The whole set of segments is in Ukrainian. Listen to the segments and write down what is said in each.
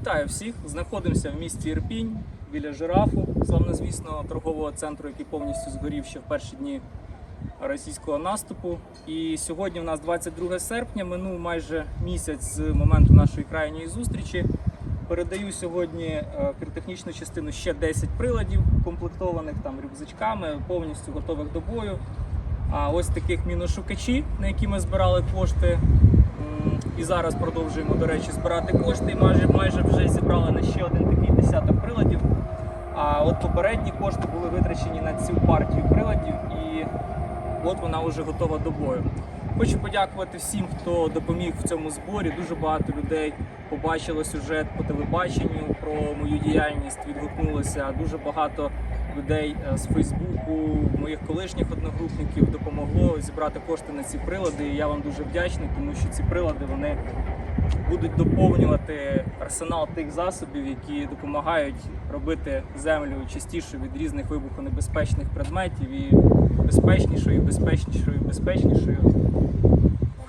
Вітаю всіх! Знаходимося в місті Ірпінь біля жирафу, славнозвісного торгового центру, який повністю згорів ще в перші дні російського наступу. І сьогодні у нас 22 серпня, минув майже місяць з моменту нашої крайньої зустрічі. Передаю сьогодні е, піротехнічну частину ще 10 приладів, комплектованих там рюкзачками, повністю готових до бою. А ось таких міношукачі, на які ми збирали кошти. І зараз продовжуємо, до речі, збирати кошти. Майже, майже вже зібрали на ще один такий десяток приладів. А от попередні кошти були витрачені на цю партію приладів, і от вона вже готова до бою. Хочу подякувати всім, хто допоміг в цьому зборі. Дуже багато людей побачило сюжет по телебаченню про мою діяльність, відгукнулося. Дуже багато людей е, з Фейсбуку, моїх колишніх одногрупників допомогло зібрати кошти на ці прилади. І я вам дуже вдячний, тому що ці прилади вони будуть доповнювати арсенал тих засобів, які допомагають робити землю чистішою від різних вибухонебезпечних предметів і безпечнішою, безпечнішою, безпечнішою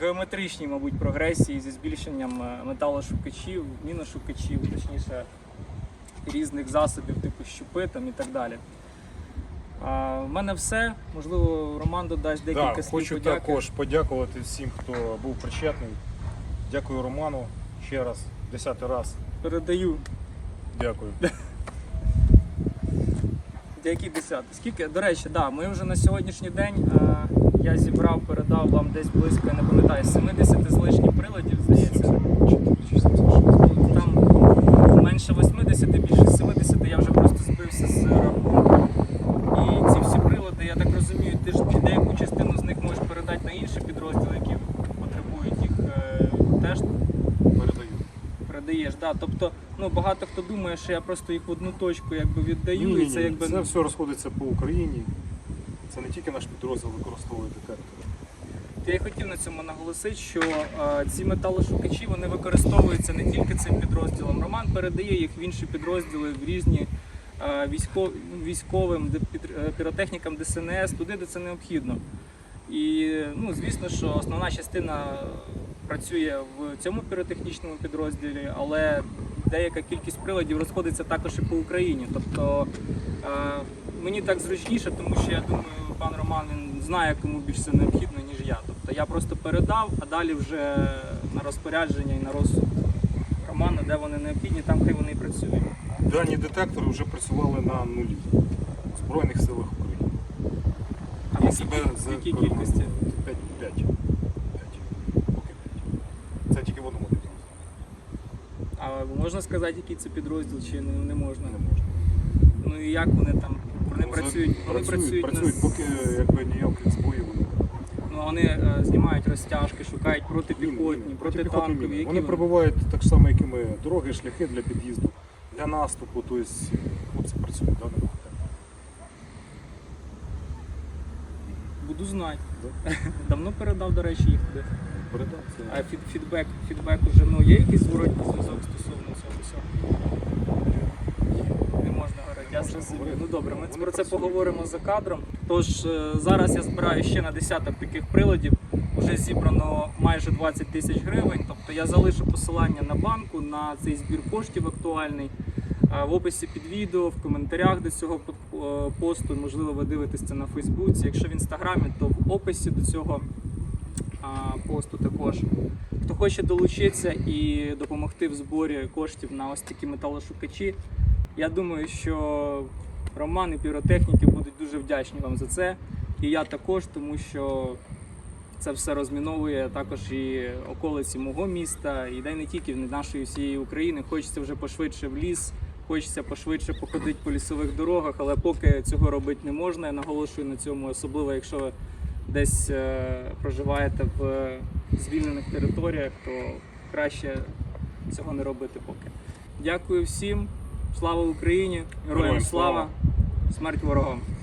геометричній, мабуть, прогресії зі збільшенням е, металошукачів, міношукачів, точніше різних засобів, типу щупи там і так далі. А, в мене все. Можливо, Роман додасть декілька Да, слів. хочу подяки. також подякувати всім, хто був причетний. Дякую Роману ще раз, десятий раз. Передаю. Дякую. Який десятий? Скільки? До речі, да, ми вже на сьогоднішній день е, я зібрав, передав вам десь близько, я не пам'ятаю, 70 з лишнім приладів, здається. Там менше 80, більше 70, я вже просто збився з рахунку. І ці всі прилади, я ти ж деяку частину з них можеш передати на інші підрозділи, які потребують їх е, теж Передаю. передаєш. Да. Тобто, ну багато хто думає, що я просто їх в одну точку якби віддаю, Ні, і це ні, якби це все розходиться по Україні. Це не тільки наш підрозділ використовує детектори. Я хотів на цьому наголосити, що е, ці металошукачі вони використовуються не тільки цим підрозділом. Роман передає їх в інші підрозділи, в різні військовим де- під- е, піротехнікам ДСНС, туди, де це необхідно. І ну, звісно, що основна частина працює в цьому піротехнічному підрозділі, але деяка кількість приладів розходиться також і по Україні. Тобто е, мені так зручніше, тому що я думаю, пан Роман він знає, кому більше це необхідно, ніж я. Тобто я просто передав, а далі вже на розпорядження і на розсуд Романа, де вони необхідні, там хай вони і працюють. Дані детектори вже працювали на нулі у Збройних силах України. А в якій, в якій кількості? 5. 5. 5. Поки 5. Це тільки в одному підрозділі. А можна сказати, який це підрозділ, чи не, не можна? Не можна. Ну і як вони там? Вони Ну, працюють, вони працюють, працюють, працюють, на- поки якби ніяких збоїв вони. ну, вони е, знімають розтяжки, шукають протипіхотні, протитанкові. Які Вони прибувають так само, як і ми, дороги, шляхи для під'їзду, для наступу, тобто хлопці працюють да, на Буду знати. Да. Давно передав, до речі, їх туди. Передав це. А фід, фідбек, фідбек уже ну, є якийсь зворотній зв'язок стосовно цього всього? Не можна говорити, я зрозумів. Ну добре, ми Вони про це працюють. поговоримо за кадром. Тож е, зараз я збираю ще на десяток таких приладів. Вже зібрано майже 20 тисяч гривень. Тобто я залишу посилання на банку на цей збір коштів актуальний. В описі під відео, в коментарях до цього е, посту, можливо, ви дивитесь це на Фейсбуці. Якщо в інстаграмі, то в описі до цього посту також. Хто хоче долучитися і допомогти в зборі коштів на ось такі металошукачі, я думаю, що Роман і піротехніки будуть дуже вдячні вам за це. І я також, тому що це все розміновує також і околиці мого міста, і не тільки нашої всієї України. Хочеться вже пошвидше в ліс, хочеться пошвидше походити по лісових дорогах, але поки цього робити не можна. Я наголошую на цьому, особливо якщо ви десь е, проживаєте в звільнених територіях, то краще цього не робити поки. Дякую всім. Слава Україні! Героям слава! Смерть ворогам!